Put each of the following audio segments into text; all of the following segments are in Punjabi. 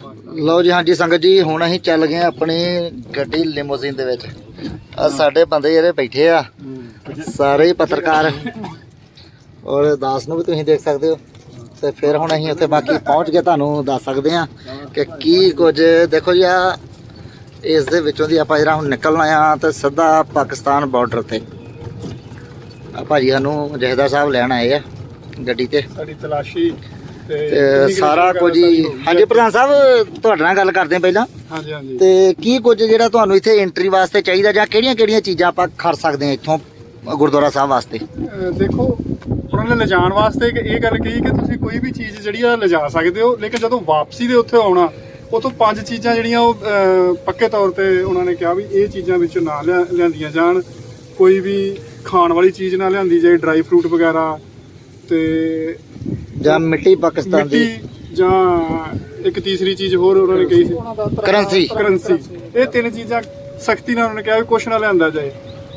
ਲਓ ਜੀ, ਹਾਂਜੀ ਸੰਗਤ ਜੀ, ਹੁਣ ਅਸੀਂ ਚੱਲ ਗਏ ਆਪਣੀ ਗੱਡੀ ਲਿਮੋਜ਼ਿਨ ਦੇ ਵਿੱਚ। ਆ ਸਾਡੇ ਬੰਦੇ ਜਿਹੜੇ ਬੈਠੇ ਆ, ਸਾਰੇ ਹੀ ਪੱਤਰਕਾਰ। ਔਰ ਦਾਸ ਨੂੰ ਵੀ ਤੁਸੀਂ ਦੇਖ ਸਕਦੇ ਹੋ। ਤੇ ਫਿਰ ਹੁਣ ਅਸੀਂ ਉੱਥੇ ਬਾਕੀ ਪਹੁੰਚ ਕੇ ਤੁਹਾਨੂੰ ਦੱਸ ਸਕਦੇ ਹਾਂ ਕਿ ਕੀ ਕੁਝ, ਦੇਖੋ ਜੀ ਆ ਇਸ ਦੇ ਵਿੱਚੋਂ ਦੀ ਆਪਾਂ ਜਿਹੜਾ ਹੁਣ ਨਿਕਲਣਾ ਆ, ਤੇ ਸਿੱਧਾ ਪਾਕਿਸਤਾਨ ਬਾਰਡਰ ਤੇ। ਆ ਭਾਜੀ ਸਾਨੂੰ ਜਹਦਾ ਸਾਹਿਬ ਲੈਣ ਆਏ ਆ ਗੱਡੀ ਤੇ। ਸਾਡੀ ਤਲਾਸ਼ੀ। ਤੇ ਸਾਰਾ ਕੁਝ ਹੀ ਹਾਂਜੀ ਪ੍ਰਧਾਨ ਸਾਹਿਬ ਤੁਹਾਡੇ ਨਾਲ ਗੱਲ ਕਰਦੇ ਹਾਂ ਪਹਿਲਾਂ। ਹਾਂਜੀ ਹਾਂਜੀ। ਤੇ ਕੀ ਕੁਝ ਜਿਹੜਾ ਤੁਹਾਨੂੰ ਇੱਥੇ ਐਂਟਰੀ ਵਾਸਤੇ ਚਾਹੀਦਾ ਜਾਂ ਕਿਹੜੀਆਂ-ਕਿਹੜੀਆਂ ਚੀਜ਼ਾਂ ਆਪਾਂ ਖੜ ਸਕਦੇ ਹਾਂ ਇੱਥੋਂ ਗੁਰਦੁਆਰਾ ਸਾਹਿਬ ਵਾਸਤੇ? ਦੇਖੋ ਉਹਨਾਂ ਨੇ ਲਿਜਾਣ ਵਾਸਤੇ ਇਹ ਗੱਲ ਕਹੀ ਕਿ ਤੁਸੀਂ ਕੋਈ ਵੀ ਚੀਜ਼ ਜਿਹੜੀ ਆ ਲਿਜਾ ਸਕਦੇ ਹੋ ਲੇਕਿਨ ਜਦੋਂ ਵਾਪਸੀ ਦੇ ਉੱਥੇ ਆਉਣਾ ਉਹ ਤੋਂ ਪੰਜ ਚੀਜ਼ਾਂ ਜਿਹੜੀਆਂ ਉਹ ਪੱਕੇ ਤੌਰ ਤੇ ਉਹਨਾਂ ਨੇ ਕਿਹਾ ਵੀ ਇਹ ਚੀਜ਼ਾਂ ਵਿੱਚੋਂ ਨਾ ਲਿਆ- ਲਿਆਂਦੀਆਂ ਜਾਣ। ਕੋਈ ਵੀ ਖਾਣ ਵਾਲੀ ਚੀਜ਼ ਨਾ ਲਿਆਂਦੀ ਜਾਏ ਡਰਾਈ ਫਰੂਟ ਵਗੈਰਾ ਤੇ ਜਾਂ ਮਿੱਟੀ ਪਾਕਿਸਤਾਨ ਦੀ ਮਿੱਟੀ ਜਾਂ ਇੱਕ ਤੀਸਰੀ ਚੀਜ਼ ਹੋਰ ਉਹਨਾਂ ਨੇ ਕਹੀ ਸੀ। ਕਰੰਸੀ। ਕਰੰਸੀ। ਇਹ ਤਿੰਨ ਚੀਜ਼ਾਂ ਸਖਤੀ ਨਾਲ ਉਹਨਾਂ ਨੇ ਕਿਹਾ ਵੀ ਕੁਛ ਨਾ ਲਿਆਂਦਾ ਜਾਏ।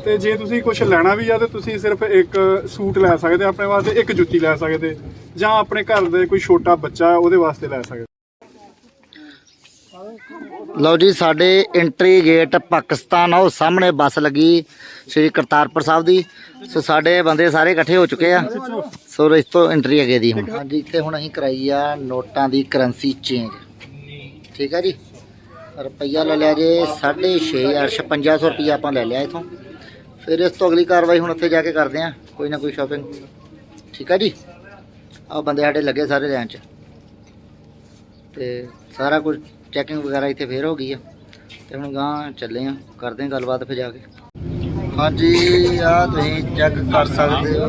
ਤੇ ਜੇ ਤੁਸੀਂ ਕੁਛ ਲੈਣਾ ਵੀ ਆ ਤੇ ਤੁਸੀਂ ਸਿਰਫ ਇੱਕ ਸੂਟ ਲੈ ਸਕਦੇ ਆਪਣੇ ਵਾਸਤੇ ਇੱਕ ਜੁੱਤੀ ਲੈ ਸਕਦੇ ਜਾਂ ਆਪਣੇ ਘਰ ਦੇ ਕੋਈ ਛੋਟਾ ਬੱਚਾ ਉਹਦੇ ਵਾਸਤੇ ਲੈ ਸਕਦੇ। ਲਓ ਜੀ, ਸਾਡੇ ਐਂਟਰੀ ਗੇਟ ਪਾਕਿਸਤਾਨ ਆ ਉਹ ਸਾਹਮਣੇ ਬੱਸ ਲੱਗੀ ਸ੍ਰੀ ਕਰਤਾਰਪੁਰ ਸਾਹਿਬ ਦੀ। ਸੋ ਸਾਡੇ ਬੰਦੇ ਸਾਰੇ ਇਕੱਠੇ ਹੋ ਚੁੱਕੇ ਆ। ਸੋ ਇਸ ਤੋਂ ਐਂਟਰੀ ਅੱਗੇ ਦੀ ਹੁਣ। ਹਾਂਜੀ, ਇੱਥੇ ਹੁਣ ਅਸੀਂ ਕਰਾਈ ਆ ਨੋਟਾਂ ਦੀ ਕਰੰਸੀ ਚੇਂਜ ਠੀਕ ਆ ਜੀ? ਰੁਪਈਆ ਲੈ ਲਿਆ ਜੇ 6.5 5600 ਰੁਪਈਆ ਆਪਾਂ ਲੈ ਲਿਆ ਇਥੋਂ। ਫਿਰ ਇਸ ਤੋਂ ਅਗਲੀ ਕਾਰਵਾਈ ਹੁਣ ਉੱਥੇ ਜਾ ਕੇ ਕਰਦੇ ਆ, ਕੋਈ ਨਾ ਕੋਈ ਸ਼ਾਪਿੰਗ ਠੀਕ ਆ ਜੀ? ਆ ਬੰਦੇ ਸਾਡੇ ਲੱਗੇ ਸਾਰੇ ਲੈਣ ਚ। ਤੇ ਸਾਰਾ ਕੁਝ ਚੈਕਿੰਗ ਵਗੈਰਾ ਇੱਥੇ ਫੇਰ ਹੋ ਗਈ ਆ। ਤੇ ਹੁਣ ਗਾਂ ਚੱਲੇ ਆ, ਕਰਦੇ ਆ ਗੱਲਬਾਤ ਫਿਰ ਜਾ ਕੇ। ਹਾਂਜੀ ਆ ਤੁਸੀਂ ਚੈੱਕ ਕਰ ਸਕਦੇ ਹੋ।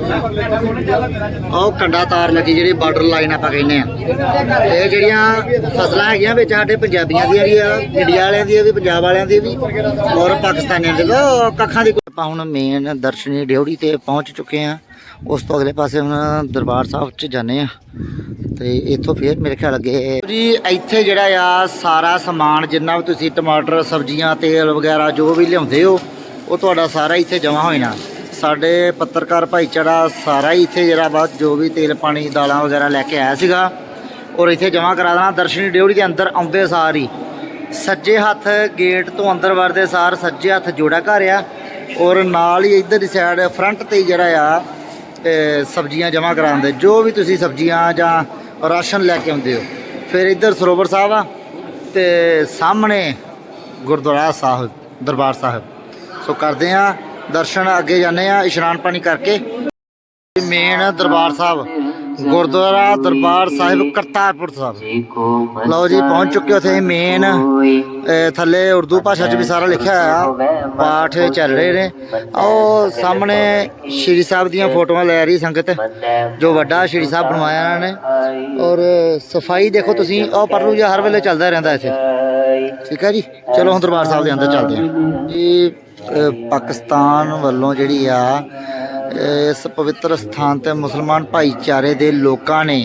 ਉਹ ਕੰਡਾ ਤਾਰ ਲੱਗੀ ਜਿਹੜੀ ਬਾਰਡਰ ਲਾਈਨ ਆਪਾਂ ਕਹਿੰਦੇ ਆ। ਇਹ ਜਿਹੜੀਆਂ ਫਸਲਾਂ ਹੈਗੀਆਂ ਵਿੱਚ ਸਾਡੇ ਪੰਜਾਬੀਆਂ ਦੀਆਂ ਵੀ ਆ, ਇੰਡੀਆ ਵਾਲਿਆਂ ਦੀਆਂ ਵੀ, ਪੰਜਾਬ ਵਾਲਿਆਂ ਦੀ ਵੀ, ਔਰ ਪਾਕਿਸਤਾਨੀਆਂ ਦੀ ਵੀ। ਕੱਖਾਂ ਦੀ ਆਪਾਂ ਹੁਣ ਮੇਨ ਦਰਸ਼ਨੀ ਡਿਉੜੀ ਤੇ ਪਹੁੰਚ ਚੁੱਕੇ ਆ। ਉਸ ਤੋਂ ਅਗਲੇ ਪਾਸੇ ਹੁਣ ਦਰਬਾਰ ਸਾਹਿਬ ਚ ਜਾਂਦੇ ਆ ਤੇ ਇੱਥੋਂ ਫੇਰ ਮੇਰੇ ਖਿਆਲ ਅੱਗੇ ਜੀ, ਇੱਥੇ ਜਿਹੜਾ ਆ ਸਾਰਾ ਸਮਾਨ, ਜਿੰਨਾ ਵੀ ਤੁਸੀਂ ਟਮਾਟਰ, ਸਬਜ਼ੀਆਂ, ਤੇਲ ਵਗੈਰਾ ਜੋ ਵੀ ਲਿਆਉਂਦੇ ਹੋ, ਉਹ ਤੁਹਾਡਾ ਸਾਰਾ ਇੱਥੇ ਜਮ੍ਹਾਂ ਹੋ ਜਾਣਾ। ਸਾਡੇ ਪੱਤਰਕਾਰ ਭਾਈਚਾਰਾ ਸਾਰਾ ਹੀ ਇੱਥੇ ਜਿਹੜਾ ਵਾ, ਜੋ ਵੀ ਤੇਲ, ਪਾਣੀ, ਦਾਲਾਂ ਵਗੈਰਾ ਲੈ ਕੇ ਆਇਆ ਸੀਗਾ, ਔਰ ਇੱਥੇ ਜਮ੍ਹਾਂ ਕਰਾ ਦੇਣਾ। ਦਰਸ਼ਨੀ ਡਿਊਟੀ ਦੇ ਅੰਦਰ ਆਉਂਦੇ ਸਾਰ ਹੀ। ਸੱਜੇ ਹੱਥ ਗੇਟ ਤੋਂ ਅੰਦਰ ਵੜਦੇ ਸਾਰ ਸੱਜੇ ਹੱਥ ਜੋੜਾ ਘਰ ਆ, ਔਰ ਨਾਲ ਹੀ ਇੱਧਰ ਦੀ ਸਾਈਡ ਫਰੰਟ ਤੇ ਹੀ ਜਿਹੜਾ ਆ ਸਬਜ਼ੀਆਂ ਜਮ੍ਹਾਂ ਕਰਾਉਂਦੇ ਜੋ ਵੀ ਤੁਸੀਂ ਸਬਜ਼ੀਆਂ ਜਾਂ ਰਾਸ਼ਨ ਲੈ ਕੇ ਆਉਂਦੇ ਹੋ। ਫਿਰ ਇੱਧਰ ਸਰੋਵਰ ਸਾਹਿਬ ਆ ਤੇ ਸਾਹਮਣੇ ਗੁਰਦੁਆਰਾ ਸਾਹਿਬ, ਦਰਬਾਰ ਸਾਹਿਬ। ਸੋ ਕਰਦੇ ਆ ਦਰਸ਼ਨ, ਅੱਗੇ ਜਾਂਦੇ ਆ ਇਸ਼ਨਾਨ ਪਾਣੀ ਕਰਕੇ। ਮੇਨ ਦਰਬਾਰ ਸਾਹਿਬ। ਗੁਰਦੁਆਰਾ ਦਰਬਾਰ ਸਾਹਿਬ ਕਰਤਾਰਪੁਰ ਸਾਹਿਬ। ਲਓ ਜੀ ਪਹੁੰਚ ਚੁੱਕੇ ਉੱਥੇ ਮੇਨ ਥੱਲੇ ਉਰਦੂ ਭਾਸ਼ਾ 'ਚ ਵੀ ਸਾਰਾ ਲਿਖਿਆ ਹੋਇਆ। ਪਾਠ ਚੱਲ ਰਹੇ ਨੇ। ਉਹ ਸਾਹਮਣੇ ਸ਼੍ਰੀ ਸਾਹਿਬ ਦੀਆਂ ਫੋਟੋਆਂ ਲੈ ਰਹੀ ਸੰਗਤ। ਜੋ ਵੱਡਾ ਸ਼੍ਰੀ ਸਾਹਿਬ ਬਣਵਾਇਆ ਇਹਨਾਂ ਨੇ। ਔਰ ਸਫ਼ਾਈ ਦੇਖੋ ਤੁਸੀਂ। ਉਹ ਪਰਲੂ ਜਿਹਾ ਹਰ ਵੇਲੇ ਚੱਲਦਾ ਰਹਿੰਦਾ ਇੱਥੇ। ਠੀਕ ਹੈ ਜੀ? ਚਲੋ ਹੁਣ ਦਰਬਾਰ ਸਾਹਿਬ ਦੇ ਅੰਦਰ ਚੱਲਦੇ ਹਾਂ। ਜੀ ਪਾਕਿਸਤਾਨ ਵੱਲੋਂ ਜਿਹੜੀ ਆ ਇਸ ਪਵਿੱਤਰ ਸਥਾਨ ਤੇ ਮੁਸਲਮਾਨ ਭਾਈਚਾਰੇ ਦੇ ਲੋਕਾਂ ਨੇ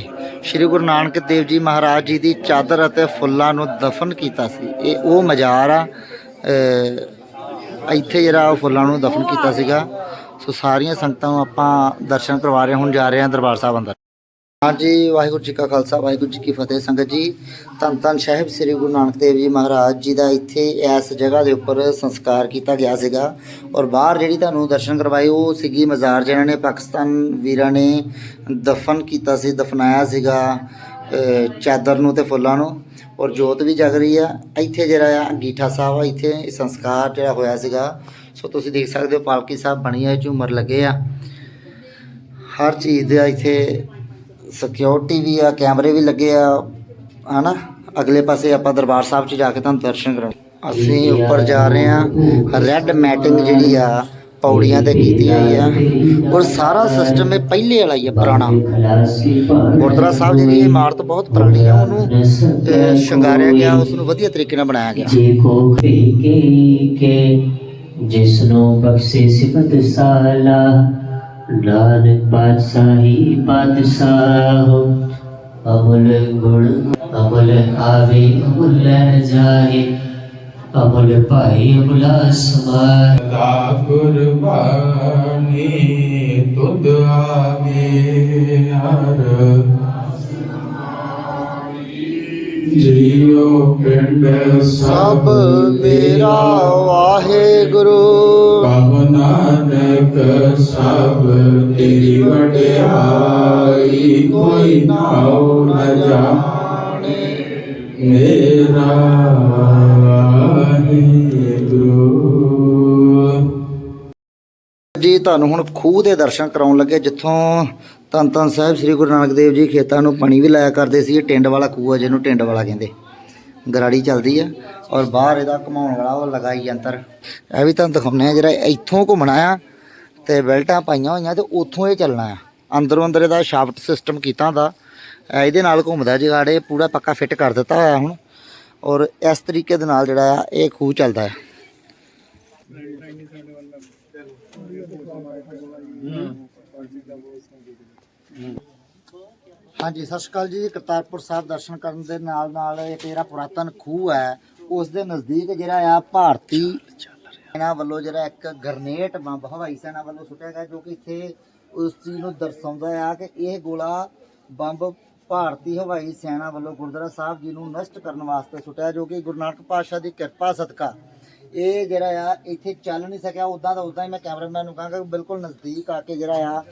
ਸ੍ਰੀ ਗੁਰੂ ਨਾਨਕ ਦੇਵ ਜੀ ਮਹਾਰਾਜ ਜੀ ਦੀ ਚਾਦਰ ਅਤੇ ਫੁੱਲਾਂ ਨੂੰ ਦਫਨ ਕੀਤਾ ਸੀ। ਇਹ ਉਹ ਮਜ਼ਾਰ ਆ ਇੱਥੇ ਜਿਹੜਾ ਉਹ ਫੁੱਲਾਂ ਨੂੰ ਦਫਨ ਕੀਤਾ ਸੀਗਾ। ਸੋ ਸਾਰੀਆਂ ਸੰਗਤਾਂ ਨੂੰ ਆਪਾਂ ਦਰਸ਼ਨ ਕਰਵਾ ਰਹੇ ਹੁਣ ਜਾ ਰਹੇ ਹਾਂ ਦਰਬਾਰ ਸਾਹਿਬ ਅੰਦਰ। ਹਾਂਜੀ, ਵਾਹਿਗੁਰੂ ਜੀ ਕਾ ਖਾਲਸਾ, ਵਾਹਿਗੁਰੂ ਜੀ ਕੀ ਫਤਿਹ ਸੰਗਤ ਜੀ। ਧੰਨ ਧੰਨ ਸਾਹਿਬ ਸ੍ਰੀ ਗੁਰੂ ਨਾਨਕ ਦੇਵ ਜੀ ਮਹਾਰਾਜ ਜੀ ਦਾ ਇੱਥੇ ਇਸ ਜਗ੍ਹਾ ਦੇ ਉੱਪਰ ਸੰਸਕਾਰ ਕੀਤਾ ਗਿਆ ਸੀਗਾ। ਔਰ ਬਾਹਰ ਜਿਹੜੀ ਤੁਹਾਨੂੰ ਦਰਸ਼ਨ ਕਰਵਾਏ, ਉਹ ਸੀਗੀ ਮਜ਼ਾਰ ਜਿਹਨਾਂ ਨੇ ਪਾਕਿਸਤਾਨ ਵੀਰਾਂ ਨੇ ਦਫਨ ਕੀਤਾ ਸੀ, ਦਫਨਾਇਆ ਸੀਗਾ ਚਾਦਰ ਨੂੰ ਤੇ ਫੁੱਲਾਂ ਨੂੰ। ਔਰ ਜੋਤ ਵੀ ਜਗ ਰਹੀ ਆ। ਇੱਥੇ ਜਿਹੜਾ ਆ ਅੰਗੀਠਾ ਸਾਹਿਬ ਆ, ਇੱਥੇ ਸੰਸਕਾਰ ਜਿਹੜਾ ਹੋਇਆ ਸੀਗਾ। ਸੋ ਤੁਸੀਂ ਦੇਖ ਸਕਦੇ ਹੋ, ਪਾਲਕੀ ਸਾਹਿਬ ਬਣੀ ਆ ਝੂਮਰ ਲੱਗੇ ਆ। ਹਰ ਚੀਜ਼ ਦਾ ਇੱਥੇ ਸਿਕਿਉਰਿਟੀ ਵੀ ਆ ਕੈਮਰੇ ਵੀ ਲੱਗੇ ਆ ਹਨਾ? ਅਗਲੇ ਪਾਸੇ ਆਪਾਂ ਦਰਬਾਰ ਸਾਹਿਬ 'ਚ ਜਾ ਕੇ ਤੁਹਾਨੂੰ ਦਰਸ਼ਨ ਕਰਾਂਗੇ ਅਸੀਂ ਉੱਪਰ ਜਾ ਰਹੇ ਆ ਰੈੱਡ ਮੈਟਿੰਗ ਜਿਹੜੀ ਆ ਪੌੜੀਆਂ ਤੇ ਕੀਤੀ ਹੋਈ ਆ। ਔਰ ਸਾਰਾ ਸਿਸਟਮ ਇਹ ਪਹਿਲੇ ਵਾਲਾ ਹੀ ਆ ਪੁਰਾਣਾ। ਗੁਰਦੁਆਰਾ ਸਾਹਿਬ ਜੀ ਦੀ ਇਹ ਇਮਾਰਤ ਬਹੁਤ ਪੁਰਾਣੀ ਆ ਉਹਨੂੰ ਸ਼ਿੰਗਾਰਿਆ ਗਿਆ ਉਸ ਨੂੰ ਵਧੀਆ ਤਰੀਕੇ ਨਾਲ ਬਣਾਇਆ ਗਿਆ। ਜੇ ਕੋ ਖਰੀਕੇ ਕੇ ਜਿਸ ਨੂੰ ਬਖਸ਼ੇ ਸਿਫਤ ਸਾਲਾ ਨਾਨਕ ਬਾਦਸ਼ਾਹੀ ਬਾਦਸ਼ਾਹ ਅਮਲ ਗੁਣ, ਅਮਲ ਆਵੇ, ਅਮਲ ਲੈ ਜਾਏ, ਅਮਲ ਭਾਈ ਅਮਲਾ ਸਮਾਏ। ਦਾ ਕੁਰਬਾਨੀ ਤੁਧ ਆਗੇ ਹਰ ਜਿਉ ਪਿੰਡ ਸਭ ਮੇਰਾ ਵਾਹਿਗੁਰੂ। ਕਹੋ ਨਾਨਕ ਸਭ ਤੇਰੀ ਵਡਿਆਈ ਕੋਈ ਨਾਉ ਨ ਜਾਣੇ। ਮੇਰਾ ਵਾਹਿਗੁਰੂ ਜੀ, ਤੁਹਾਨੂੰ ਹੁਣ ਖੂਹ ਦੇ ਦਰਸ਼ਨ ਕਰਾਉਣ ਲੱਗੇ, ਜਿੱਥੋਂ ਧੰਨ ਧੰਨ ਸਾਹਿਬ ਸ੍ਰੀ ਗੁਰੂ ਨਾਨਕ ਦੇਵ ਜੀ ਖੇਤਾਂ ਨੂੰ ਪਾਣੀ ਵੀ ਲਾਇਆ ਕਰਦੇ ਸੀ, ਇਹ ਟਿੰਡ ਵਾਲਾ ਖੂਹ ਆ ਜਿਹਨੂੰ ਟਿੰਡ ਵਾਲਾ ਕਹਿੰਦੇ। ਗਰਾੜੀ ਚੱਲਦੀ ਆ। ਔਰ ਬਾਹਰ ਇਹਦਾ ਘਮਾਉਣ ਵਾਲਾ ਉਹ ਲਗਾਈ ਯੰਤਰ ਇਹ ਵੀ ਤੁਹਾਨੂੰ ਦਿਖਾਉਂਦੇ ਆ ਜਿਹੜਾ ਇੱਥੋਂ ਘੁੰਮਣਾ ਆ ਤੇ ਬੈਲਟਾਂ ਪਾਈਆਂ ਹੋਈਆਂ ਤੇ ਉੱਥੋਂ ਇਹ ਚੱਲਣਾ ਆ। ਅੰਦਰੋਂ ਅੰਦਰ ਇਹਦਾ ਸ਼ਾਫਟ ਸਿਸਟਮ ਕੀਤਾ ਹੁੰਦਾ। ਇਹਦੇ ਨਾਲ ਘੁੰਮਦਾ ਜਗਾੜ ਇਹ ਪੂਰਾ ਪੱਕਾ ਫਿੱਟ ਕਰ ਦਿੱਤਾ ਹੋਇਆ ਹੁਣ। ਔਰ ਇਸ ਤਰੀਕੇ ਦੇ ਨਾਲ ਜਿਹੜਾ ਆ ਇਹ ਖੂਹ ਚੱਲਦਾ ਹੈ ਹਾਂਜੀ, ਸਤਿ ਸ਼੍ਰੀ ਅਕਾਲ ਜੀ। ਕਰਤਾਰਪੁਰ ਸਾਹਿਬ ਦਰਸ਼ਨ ਕਰਨ ਦੇ ਨਾਲ ਨਾਲ ਇਹ ਤੇਰਾ ਪੁਰਾਤਨ ਖੂਹ ਹੈ ਉਸ ਦੇ ਨਜ਼ਦੀਕ ਜਿਹੜਾ ਆ ਭਾਰਤੀ ਸੈਨਾ ਵੱਲੋਂ ਜਿਹੜਾ ਇੱਕ ਗ੍ਰਨੇਟ ਬੰਬ, ਹਵਾਈ ਸੈਨਾ ਵੱਲੋਂ ਸੁੱਟਿਆ ਗਿਆ, ਜੋ ਕਿ ਇੱਥੇ ਉਸ ਚੀਜ਼ ਨੂੰ ਦਰਸਾਉਂਦਾ ਆ ਕਿ ਇਹ ਗੋਲਾ ਬੰਬ ਭਾਰਤੀ ਹਵਾਈ ਸੈਨਾ ਵੱਲੋਂ ਗੁਰਦੁਆਰਾ ਸਾਹਿਬ ਜੀ ਨੂੰ ਨਸ਼ਟ ਕਰਨ ਵਾਸਤੇ ਸੁੱਟਿਆ, ਜੋ ਕਿ ਗੁਰੂ ਨਾਨਕ ਪਾਤਸ਼ਾਹ ਦੀ ਕਿਰਪਾ, ਸਦਕਾ। ਇਹ ਜਿਹੜਾ ਆ, ਇੱਥੇ ਚੱਲ ਨਹੀਂ ਸਕਿਆ ਉਦਾਂ ਦਾ ਉਦਾਂ ਹੀ ਮੈਂ ਕੈਮਰਾਮੈਨ ਨੂੰ ਕਹਾਂਗਾ ਬਿਲਕੁਲ ਨਜ਼ਦੀਕ ਆ ਕੇ ਜਿਹੜਾ ਆ,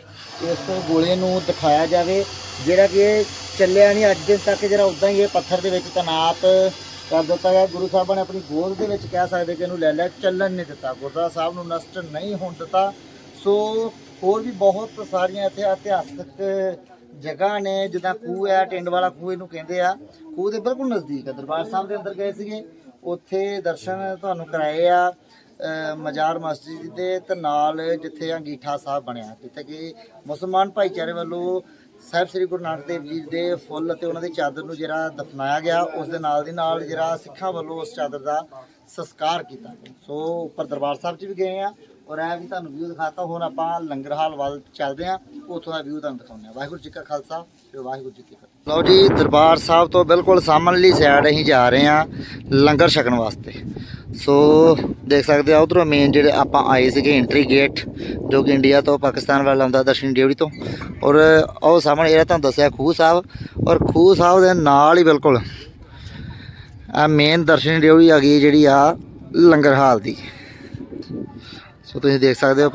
ਇਸ ਗੋਲੇ ਨੂੰ ਦਿਖਾਇਆ ਜਾਵੇ। ਜਿਹੜਾ ਕਿ ਇਹ ਚੱਲਿਆ ਨਹੀਂ, ਅੱਜ ਦਿਨ ਤੱਕ ਜਿਹੜਾ ਉਦਾਂ ਹੀ ਇਹ ਪੱਥਰ ਦੇ ਵਿੱਚ ਤਨਾਤ ਕਰ ਦਿੱਤਾ ਗਿਆ। ਗੁਰੂ ਸਾਹਿਬਾਂ ਨੇ ਆਪਣੀ ਗੋਦ ਦੇ ਵਿੱਚ ਕਹਿ ਸਕਦੇ ਕਿ ਇਹਨੂੰ ਲੈ ਲਿਆ, ਚੱਲਣ ਨਹੀਂ ਦਿੱਤਾ। ਗੁਰਦੁਆਰਾ ਸਾਹਿਬ ਨੂੰ ਨਸ਼ਟ ਨਹੀਂ ਹੋਣ ਦਿੱਤਾ। ਸੋ ਹੋਰ ਵੀ ਬਹੁਤ ਸਾਰੀਆਂ ਇੱਥੇ ਇਤਿਹਾਸਕ ਜਗ੍ਹਾ ਨੇ, ਜਿੱਦਾਂ ਖੂਹ ਹੈ ਟਿੰਡ ਵਾਲਾ ਖੂਹ ਇਹਨੂੰ ਕਹਿੰਦੇ ਆ। ਖੂਹ ਦੇ ਬਿਲਕੁਲ ਨਜ਼ਦੀਕ ਹੈ ਦਰਬਾਰ ਸਾਹਿਬ ਦੇ ਅੰਦਰ ਗਏ ਸੀਗੇ। ਉੱਥੇ ਦਰਸ਼ਨ ਤੁਹਾਨੂੰ ਕਰਾਏ ਆ ਮਜ਼ਾਰ ਮਸਜਿਦ ਦੇ ਤੇ ਨਾਲ ਜਿੱਥੇ ਅੰਗੀਠਾ ਸਾਹਿਬ ਬਣਿਆ। ਜਿੱਥੇ ਕਿ ਮੁਸਲਮਾਨ ਭਾਈਚਾਰੇ ਵੱਲੋਂ ਸਾਹਿਬ ਸ੍ਰੀ ਗੁਰੂ ਨਾਨਕ ਦੇਵ ਜੀ ਦੇ ਫੁੱਲ ਅਤੇ ਉਹਨਾਂ ਦੀ ਚਾਦਰ ਨੂੰ ਜਿਹੜਾ ਦਫਨਾਇਆ ਗਿਆ, ਉਸ ਦੇ ਨਾਲ ਦੀ ਨਾਲ ਜਿਹੜਾ ਸਿੱਖਾਂ ਵੱਲੋਂ ਉਸ ਚਾਦਰ ਦਾ ਸੰਸਕਾਰ ਕੀਤਾ ਗਿਆ। ਸੋ ਉੱਪਰ ਦਰਬਾਰ ਸਾਹਿਬ 'ਚ ਵੀ ਗਏ ਆ ਔਰ ਇਹ ਵੀ ਤੁਹਾਨੂੰ ਵਿਊ ਦਿਖਾਤਾ। ਹੁਣ ਆਪਾਂ ਲੰਗਰ ਹਾਲ ਵੱਲ ਚੱਲਦੇ ਆ ਉੱਥੋਂ ਦਾ ਵਿਊ ਤੁਹਾਨੂੰ ਦਿਖਾਉਂਦੇ ਆ ਵਾਹਿਗੁਰੂ ਜੀ ਕਾ ਖਾਲਸਾ ਤੇ ਵਾਹਿਗੁਰੂ ਜੀ ਕੀ ਫਤਿਹ। ਲਓ ਜੀ, ਦਰਬਾਰ ਸਾਹਿਬ ਤੋਂ ਬਿਲਕੁਲ ਸਾਹਮਣਲੀ ਸਾਈਡ ਅਸੀਂ ਜਾ ਰਹੇ ਆ ਲੰਗਰ ਛਕਣ ਵਾਸਤੇ। ਸੋ, ਦੇਖ ਸਕਦੇ ਆ ਉਧਰੋਂ ਮੇਨ ਜਿਹੜੇ ਆਪਾਂ ਆਏ ਸੀਗੇ ਐਂਟਰੀ ਗੇਟ ਜੋ ਕਿ ਇੰਡੀਆ ਤੋਂ ਪਾਕਿਸਤਾਨ ਵੱਲ ਆਉਂਦਾ ਦਰਸ਼ਨ ਡਿਊਟੀ ਤੋਂ। ਔਰ ਉਹ ਸਾਹਮਣੇ ਇਹ ਤੁਹਾਨੂੰ ਦੱਸਿਆ ਖੂਹ ਸਾਹਿਬ, ਔਰ ਖੂਹ ਸਾਹਿਬ ਦੇ ਨਾਲ ਹੀ ਬਿਲਕੁਲ ਆ ਮੇਨ ਦਰਸ਼ਨ ਡਿਊਟੀ ਆ ਗਈ ਜਿਹੜੀ ਆ ਲੰਗਰ ਹਾਲ ਦੀ। ਸੋ ਤੁਸੀਂ ਦੇਖ ਸਕਦੇ ਹੋ